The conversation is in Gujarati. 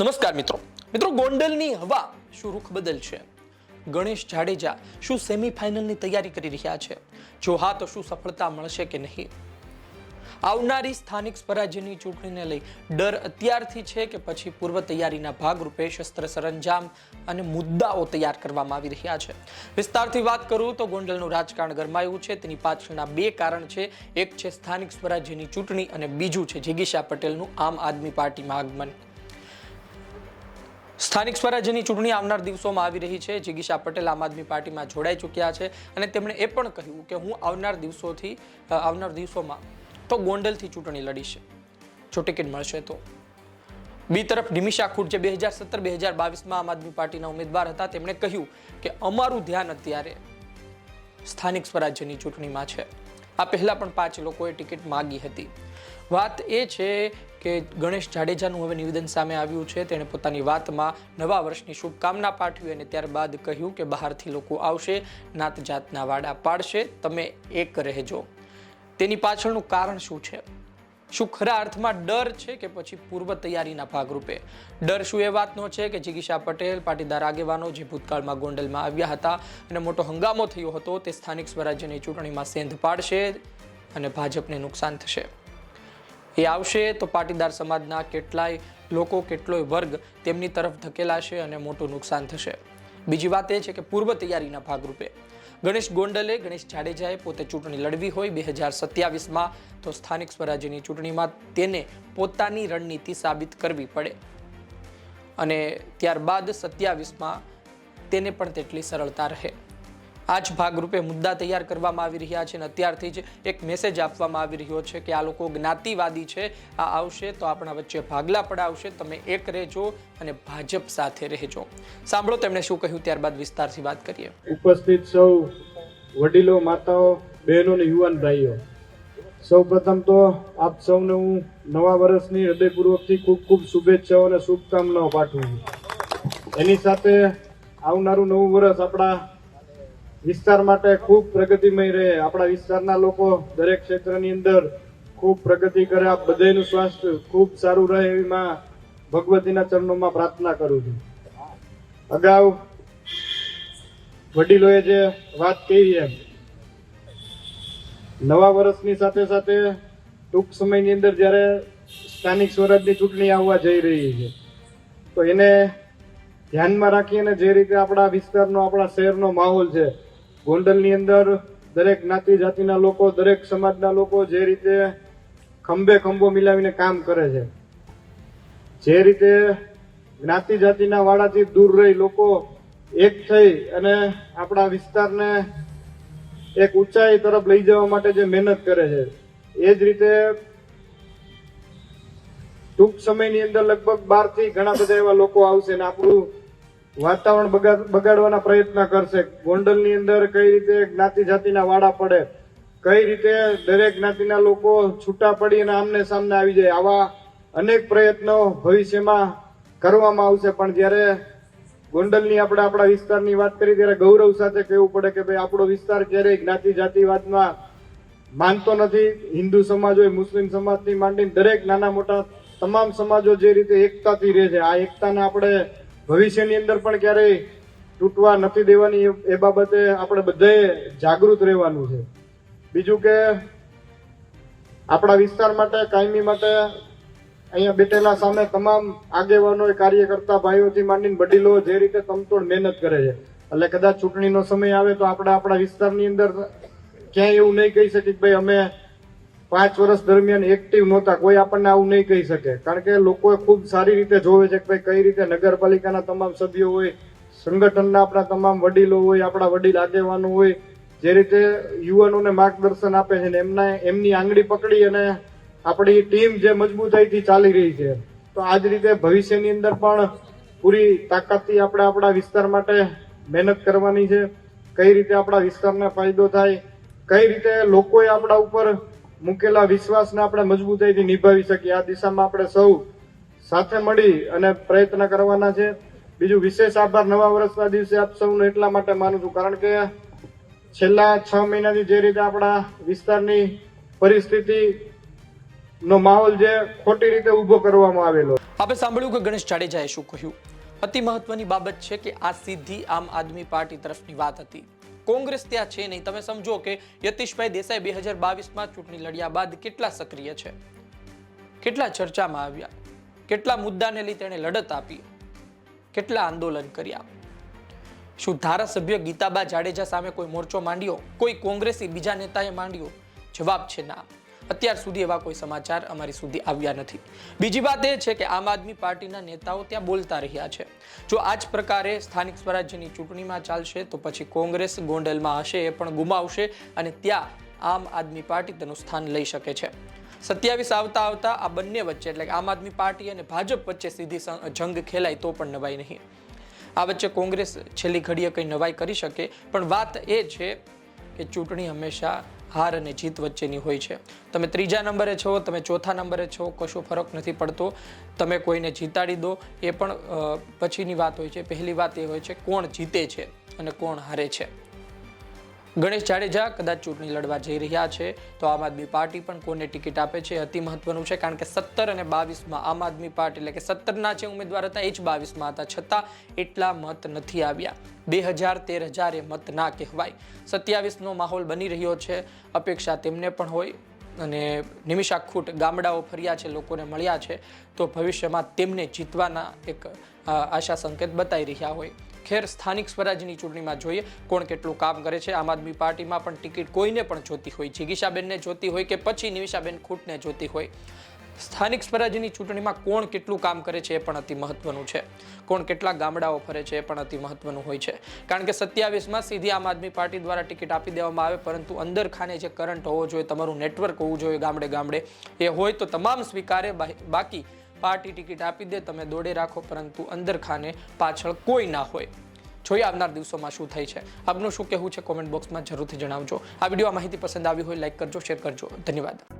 નમસ્કાર મિત્રો. મિત્રો, ગોંડલની હવા શું રૂખ બદલશે ગણેશ જાડેજા શું સેમીફાઇનલની તૈયારી કરી રહ્યા છે? જો હા, તો શું સફળતા મળશે કે નહીં? આવનારી સ્થાનિક સ્વરાજ્યની ચૂંટણીને લઈ ડર અત્યારથી છે કે પછી પૂર્વ તૈયારીના ભાગરૂપે શસ્ત્ર સરંજામ અને મુદ્દાઓ તૈયાર કરવામાં આવી રહ્યા છે. વિસ્તારથી વાત કરું તો ગોંડલનું રાજકારણ ગરમાયું છે. તેની પાછળના બે કારણ છે. એક છે સ્થાનિક સ્વરાજ્યની ચૂંટણી અને બીજું છે જિગીશા પટેલનું આમ આદમી પાર્ટીમાં આગમન. સ્થાનિક સ્વરાજ્યની ચૂંટણી આવનાર દિવસોમાં આવી રહી છે. જિગીશા પટેલ આમ આદમી પાર્ટીમાં જોડાઈ ચૂક્યા છે અને તેમણે એ પણ કહ્યું કે હું આવનાર દિવસોથી આવનાર દિવસોમાં તો ગોંડલથી ચૂંટણી લડીશ. જો ટિકિટ મળશે તો. બી તરફ નિમિષા ખૂટ જે બે હજાર સત્તર, બે હજાર બાવીસમાં આમ આદમી પાર્ટીના ઉમેદવાર હતા, તેમણે કહ્યું કે અમારું ધ્યાન અત્યારે સ્થાનિક સ્વરાજ્યની ચૂંટણીમાં છે. આ પહેલાં પણ પાંચ લોકોએ ટિકિટ માગી હતી. વાત એ છે કે ગણેશ જાડેજાનું હવે નિવેદન સામે આવ્યું છે. તેણે પોતાની વાતમાં નવા વર્ષની શુભકામના પાઠવી અને ત્યારબાદ કહ્યું કે બહારથી લોકો આવશે, નાત જાતના વાડા પાડશે. તમે એક રહેજો. તેની પાછળનું કારણ શું છે? શું ખરા અર્થમાં ડર છે કે પછી પૂર્વ તૈયારીના ભાગરૂપે? ડર શું એ વાતનો છે કે જિગીશા પટેલ, પાટીદાર આગેવાનો જે ભૂતકાળમાં ગોંડલમાં આવ્યા હતા અને મોટો હંગામો થયો હતો તે સ્થાનિક સ્વરાજ્યની ચૂંટણીમાં સેંધ પાડશે અને ભાજપને નુકસાન થશે? એ આવશે તો પાટીદાર સમાજના કેટલાય લોકો, કેટલોય વર્ગ તેમની તરફ ધકેલાશે અને મોટું નુકસાન થશે. બીજી વાત એ છે કે પૂર્વ તૈયારીના ભાગરૂપે ગણેશ ગોંડલે ગણેશ જાડેજાએ પોતે ચૂંટણી લડવી હોય બે હજાર સત્યાવીસમાં, તો સ્થાનિક સ્વરાજ્યની ચૂંટણીમાં તેને પોતાની રણનીતિ સાબિત કરવી પડે. અને ત્યારબાદ સત્યાવીસમાં તેને પણ તેટલી સરળતા રહે. આ જ ભાગરૂપે મુદ્દા તૈયાર કરવામાં આવી રહ્યા છે અને અત્યારથી જ એક મેસેજ આપવામાં આવી રહ્યો છે કે આ લોકો જ્ઞાતિવાદી છે, આ આવશે તો આપણા વચ્ચે ભાગલા પડાવશે, તમે એક રહેજો અને ભાજપ સાથે રહેજો. સાંભળો તેમણે શું કહ્યું ત્યારબાદ વિસ્તારથી વાત કરીએ. ઉપસ્થિત સૌ વડીલો, માતાઓ, બહેનો અને યુવાન ભાઈઓ, સૌ પ્રથમ તો આપ સૌને હું નવા વર્ષની હૃદયપૂર્વકથી ખૂબ ખૂબ શુભેચ્છાઓ અને શુભકામનાઓ પાઠવું એની સાથે આવનારું નવું વર્ષ આપણા વિસ્તાર માટે ખૂબ પ્રગતિમય રહે. આપણા વિસ્તારના લોકો દરેક ક્ષેત્રની અંદર ખૂબ પ્રગતિ કરે. આ બધાનું સ્વાસ્થ્ય ખૂબ સારું રહે એવી માં ભગવતીના ચરણોમાં પ્રાર્થના કરું છું. અગાઉ વડીલોએ જે વાત કહી એમ, નવા વર્ષની સાથે સાથે ટૂંક સમયની અંદર જ્યારે સ્થાનિક સ્વરાજની ચૂંટણી આવવા જઈ રહી છે, તો એને ધ્યાનમાં રાખીને જે રીતે આપણા વિસ્તારનો, આપણા શહેરનો માહોલ છે ગોંડલની અંદર દરેક જ્ઞાતિ જાતિના લોકો, દરેક સમાજના લોકો જે રીતે ખંભે ખંભો મિલાવીને કામ કરે છે, જે રીતે જ્ઞાતિ જાતિના વાળાથી દૂર રહી લોકો એક થઈ અને આપણા વિસ્તારને એક ઊંચાઈ તરફ લઈ જવા માટે જે મહેનત કરે છે, એ જ રીતે ટૂંક સમયની અંદર લગભગ બારથી ઘણા બધા એવા લોકો આવશે ને આપણું વાતાવરણ બગાડવાના પ્રયત્ન કરશે. ગોંડલની અંદર કઈ રીતે જ્ઞાતિ જાતિના વાડા પડે? કઈ રીતે દરેક જ્ઞાતિના લોકો છૂટા પડી અને આમને સામને આવી જાય? આવા અનેક પ્રયત્નો ભવિષ્યમાં કરવામાં આવશે. પણ જ્યારે ગોંડલની આપણે આપણા વિસ્તારની વાત કરી ત્યારે ગૌરવ સાથે કહેવું પડે કે ભાઈ, આપણો વિસ્તાર ક્યારેય જ્ઞાતિ જાતિવાદમાં માનતો નથી. હિન્દુ સમાજ હોય મુસ્લિમ સમાજથી માંડીને દરેક નાના મોટા તમામ સમાજો જે રીતે એકતાથી રહે છે, આ એકતાને આપણે ભવિષ્યની અંદર પણ ક્યારેય તૂટવા નથી દેવાની એ- બાબતે આપણે બધાએ જાગૃત રહેવાનું છે. બીજું કે આપણા વિસ્તાર માટે, કાયમી માટે અહીંયા બેઠેલા સામે તમામ આગેવાનો કાર્યકર્તા ભાઈઓથી માંડીને વડીલો જે રીતે તમતોડ મહેનત કરે છે. એટલે કદાચ ચૂંટણીનો સમય આવે તો આપણે આપણા વિસ્તારની અંદર ક્યાંય એવું નહીં કહી શકીએ કે ભાઈ અમે પાંચ વર્ષ દરમિયાન એક્ટિવ નહોતા, કોઈ આપણને આવું નહીં કહી શકે. કારણ કે લોકો ખૂબ સારી રીતે જોવે છે કે ભાઈ કઈ રીતે નગરપાલિકાના તમામ સભ્યો હોય, સંગઠનના આપણા તમામ વડીલો હોય, આપણા વડીલ આગેવાનો હોય, જે રીતે યુવાનોને માર્ગદર્શન આપે છે ને એમના, એમની આંગળી પકડી અને આપણી ટીમ જે મજબૂતાઈથી ચાલી રહી છે. તો આ જ રીતે ભવિષ્યની અંદર પણ પૂરી તાકાતથી આપણે આપણા વિસ્તાર માટે મહેનત કરવાની છે. કઈ રીતે આપણા વિસ્તારને ફાયદો થાય, કઈ રીતે લોકોએ આપણા ઉપર મૂકેલા વિશ્વાસને આપણે મજબૂતાઈથી નિભાવી શકીએ. આ દિશામાં આપણે સૌ સાથે મળી અને પ્રયત્ન કરવાના છે. બીજું વિશેષ આભાર. નવા વર્ષના દિવસે આપ સૌનો એટલા માટે માનું છું. કારણ કે છેલ્લા છ મહિનાથી જે રીતે આપણા વિસ્તારની પરિસ્થિતિ નો માહોલ જે ખોટી રીતે ઊભો કરવામાં આવેલો. આપણે સાંભળ્યું કે ગણેશ જાડેજાએ શું કહ્યું? અતિ મહત્વની બાબત છે કે આ સીધી આમ આદમી પાર્ટી તરફની વાત હતી. કોંગ્રેસ ત્યાં છે નહીં. તમે સમજો કે યતીશભાઈ દેસાઈ બે હજાર બાવીસમાં ચૂંટણી લડ્યા બાદ કેટલા સક્રિય છે? કેટલા ચર્ચામાં આવ્યા? કેટલા મુદ્દાને લઈ તેણે લડત આપી? કેટલા આંદોલન કર્યા? શું ધારાસભ્ય ગીતાબા જાડેજા સામે કોઈ મોરચો માંડ્યો? કોઈ કોંગ્રેસી બીજા નેતાએ માંડ્યો? જવાબ છે ના. અત્યાર સુધી એવા કોઈ સમાચાર અમારી સુધી આવ્યા નથી. બીજી વાત એ છે કે આમ આદમી પાર્ટીના નેતાઓ ત્યાં બોલતા રહ્યા છે. જો આ જ પ્રકારે સ્થાનિક સ્વરાજ્યની ચૂંટણીમાં ચાલશે તો પછી કોંગ્રેસ ગોંડલમાં હશે એ પણ ગુમાવશે અને ત્યાં આમ આદમી પાર્ટી તેનું સ્થાન લઈ શકે છે. સત્યાવીસ આવતા આવતા આ બંને વચ્ચે એટલે કે આમ આદમી પાર્ટી અને ભાજપ વચ્ચે સીધી જંગ ખેલાય તો પણ નવાઈ નહીં. આ વચ્ચે કોંગ્રેસ છેલ્લી ઘડીએ કંઈ નવાઈ કરી શકે, પણ વાત એ છે કે ચૂંટણી હંમેશા હાર અને જીત વચ્ચેની હોય છે. તમે ત્રીજા નંબરે છો, તમે ચોથા નંબરે છો, કશો ફરક નથી પડતો. તમે કોઈને જીતાડી દો, એ પણ પછીની વાત હોય છે. પહેલી વાત એ હોય છે કોણ જીતે છે અને કોણ હારે છે. ગણેશ જાડેજા કદાચ ચૂંટણી લડવા જઈ રહ્યા છે, તો આમ આદમી પાર્ટી પણ કોને ટિકિટ આપે છે અતિ મહત્વનું છે, કારણ કે સત્તર અને બાવીસમાં આમ આદમી પાર્ટી એટલે કે સત્તરના જે ઉમેદવાર હતા, એ જ બાવીસમાં હતા, છતાં એટલા મત નથી આવ્યા. બે હજાર તેર હજાર એ મત ના કહેવાય. સત્યાવીસનો માહોલ બની રહ્યો છે, અપેક્ષા તેમને પણ હોય, અને નિમિષા ખૂટ ગામડાઓ ફર્યા છે, લોકોને મળ્યા છે, તો ભવિષ્યમાં તેમને જીતવાના એક આશા સંકેત બતાવી રહ્યા હોય. ખેર સ્થાનિક સ્વરાજ્યની ચૂંટણીમાં જોઈએ કોણ કેટલું કામ કરે છે. આમ આદમી પાર્ટીમાં પણ ટિકિટ કોઈને પણ જોતી હોય. જિગીશાબેનને જોતી હોય કે પછી નિમિષાબેન ખૂટને જોતી હોય. સ્થાનિક સ્વરાજ્યની ચૂંટણીમાં કોણ કેટલું કામ કરે છે એ પણ અતિ મહત્વનું છે. કોણ કેટલા ગામડાઓ ફરે છે એ પણ અતિ મહત્વનું હોય છે. કારણ કે સત્યાવીસમાં સીધી આમ આદમી પાર્ટી દ્વારા ટિકિટ આપી દેવામાં આવે, પરંતુ અંદર ખાને જે કરંટ હોવો જોઈએ, તમારું નેટવર્ક હોવું જોઈએ ગામડે ગામડે. એ હોય તો તમામ સ્વીકારે, બાકી પાર્ટી ટિકિટ આપી દે, તમે દોડે રાખો, પરંતુ અંદર ખાને પાછળ કોઈ ના હોય. જોઈએ આવનાર દિવસોમાં શું થાય છે. આપનું શું કહેવું છે? કોમેન્ટ બોક્સમાં જરૂરથી જણાવજો. આ વીડિયો માહિતી પસંદ આવી હોય, લાઈક કરજો, શેર કરજો. ધન્યવાદ.